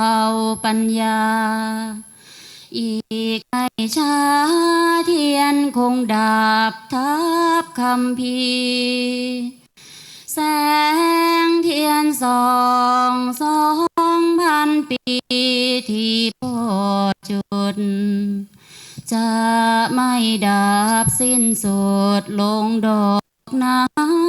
เอาปัญญา อีกไม่ช้าเทียนคงดับทับคำพีแสงเทียนสองสองพันปี ที่พ่อจุด จะไม่ดับสิ้นสุดลงดอกนา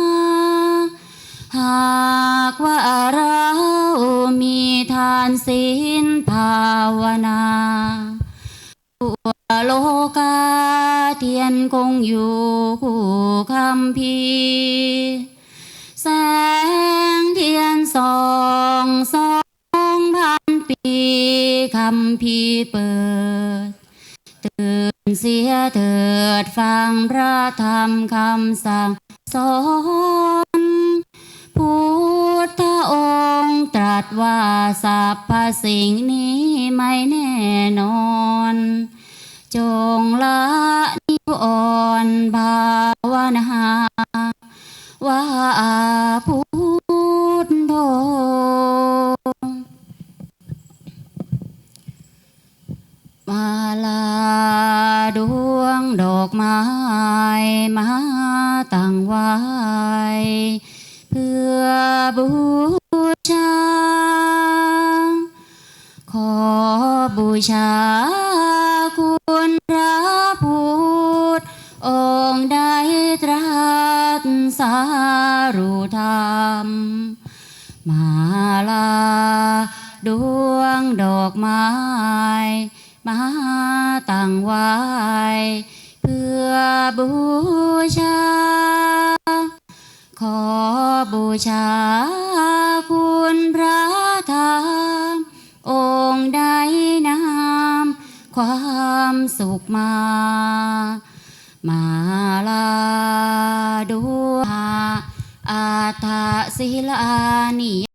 านศีลภาวนาทั่วโลกาเทียนคงอยู่คู่คำพีแสงเทียนสองสองพันปีคำพีเปิดตื่นเสียเถิดฟังพระธรรมคำสั่งสอนพุทธอง ตว่าสรรพสิ่งนี้ไม่แน่นอน จงละนิวรณ์ภาวนาว่าพุทโธมาลาดวงดอกไม้มาตั้งไว้ เพื่อบู บูชาคุณพระพุทธองค์ได้ตรัสสารุธรรม มาลาดวงดอกไม้ มาตั้งไว้ เพื่อบูชา ขอบูชาคุณพระ งได้นำความสุขมา มาลาดูอาตาศิลานิ